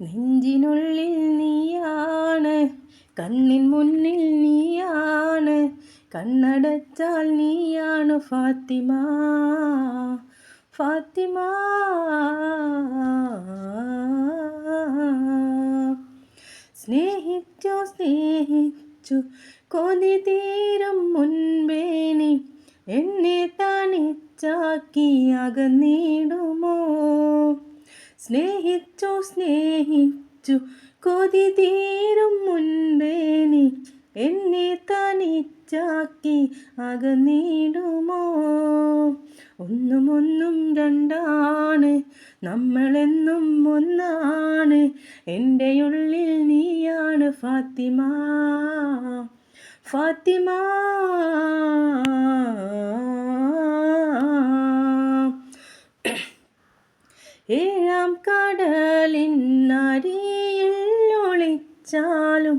നെഞ്ചിനുള്ളിൽ നീയാണ് കണ്ണിൻ മുന്നിൽ നീയാണ് കണ്ണടച്ചാൽ നീയാണ് ഫാത്തിമ. ഫാത്തിമ. സ്നേഹിച്ചു സ്നേഹിച്ചു കൊതി തീരും മുൻപേനി എന്നെ തനിച്ചാക്കി അകന്നിടുമോ? സ്നേഹിച്ചു സ്നേഹിച്ചു. കൊതി തീരും മുൻപേനി എന്നെ തനിച്ചാക്കി അകന്നിടുമോ ഒന്നും ഒന്നും രണ്ടാണ് നമ്മളെന്നും ഒന്നാണ്. എന്റെ ഉള്ളിൽ നീയാണ് ഫാത്തിമ. ഫാത്തിമ ഏഴാം കടലിനരിയിൽ ഒളിച്ചാലും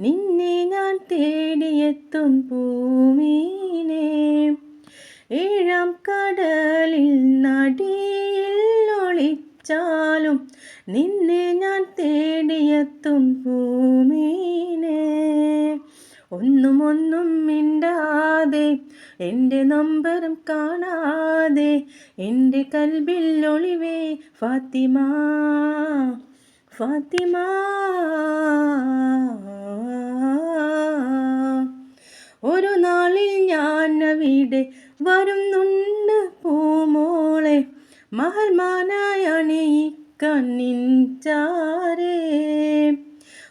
നിന്നെ ഞാൻ തേടിയെത്തും ഭൂമിനെ ഏഴാം കടലിൽ നടിയിൽ ഒളിച്ചാലും നിന്നെ ഞാൻ തേടിയെത്തും ഭൂമീനെ ഒന്നും ഒന്നും മിണ്ടാതെ എന്റെ നമ്പരം കാണാതെ എന്റെ കൽബിൽ ഒളിവേ ഫാത്തിമ ഫാത്തിമ. ഒരു നാളിൽ ഞാൻ അവിടെ വരുന്നുണ്ട് പൂമോളെ മഹൽമാനായ ഈ കണ്ണിൻചാരേ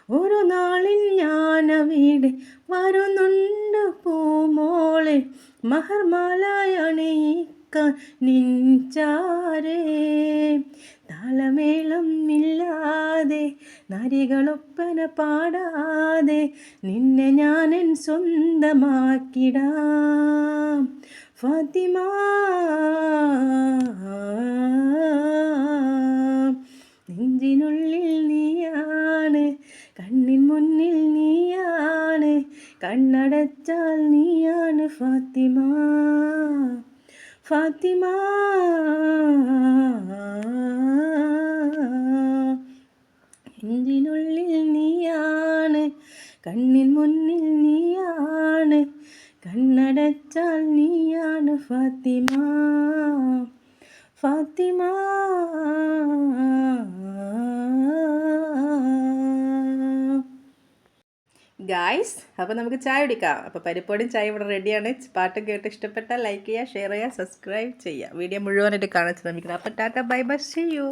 ഒരു നാളിൽ ഞാൻ അവിടെ വരുന്നുണ്ട് പൂമോളെ മഹർമാലയാണ് നിഞ്ചാരേ. താളമേളം നരികളൊപ്പന പാടാതെ നിന്നെ ഞാൻ എൻ സ്വന്തമാക്കിടാം. ഫാത്തിമ കണ്ണടച്ചാൽ നീയാണ് ഫാത്തിമ. ഫാത്തിമ. എന്തിനുള്ളിൽ നീയാണ് കണ്ണിൻ മുന്നിൽ നീയാണ് കണ്ണടച്ചാൽ നീയാണ് ഫാത്തിമ. ഫാത്തിമ. ഗായ്സ് അപ്പോൾ നമുക്ക് ചായ കുടിക്കാം. അപ്പോൾ പരിപ്പോടും ചായ ഇവിടെ റെഡിയാണ് പാട്ട് കേട്ട് ഇഷ്ടപ്പെട്ടാൽ ലൈക്ക് ചെയ്യുക ഷെയർ ചെയ്യുക സബ്സ്ക്രൈബ് ചെയ്യുക. വീഡിയോ മുഴുവനായിട്ട് കാണാൻ ശ്രമിക്കണം. അപ്പോൾ ടാറ്റ ബൈ ബൈ ചെയ്യൂ